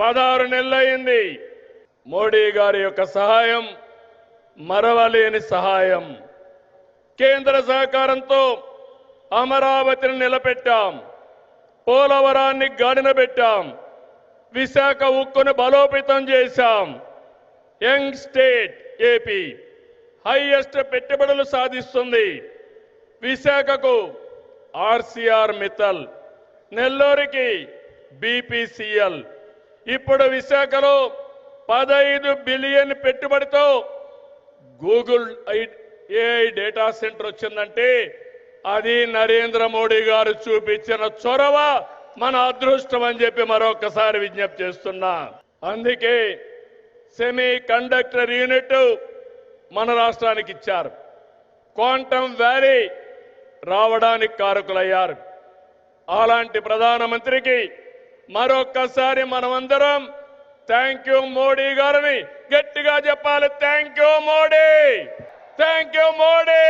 పదహారు నెలలైంది మోడీ గారి యొక్క సహాయం మరవలేని సహాయం. కేంద్ర సహకారంతో అమరావతిని నిలబెట్టాం. పోలవరాన్ని గాడిన పెట్టాం. విశాఖ ఉక్కును బలోపేతం చేశాం. యంగ్ స్టేట్ ఏపీ హైయెస్ట్ పెట్టుబడులు సాధిస్తుంది. విశాఖకు ఆర్సీఆర్ మిత్తల్ నెల్లూరికి బీపీసీఎల్ ఇప్పుడు విశాఖలో పదహైదు బిలియన్ పెట్టుబడితో గూగుల్ ఏఐ డేటా సెంటర్ వచ్చిందంటే అది నరేంద్ర మోడీ గారు చూపించిన చొరవ మన అదృష్టం అని చెప్పి మరొకసారి విజ్ఞప్తి చేస్తున్నా. అందుకే సెమీ కండక్టర్ యూనిట్ మన రాష్ట్రానికి ఇచ్చారు. క్వాంటమ్ వ్యాలీ రావడానికి కారకులయ్యారు. అలాంటి ప్రధానమంత్రికి మరొక్కసారి మనమందరం థ్యాంక్ యూ మోడీ గారిని గట్టిగా చెప్పాలి thank you Modi thank you Modi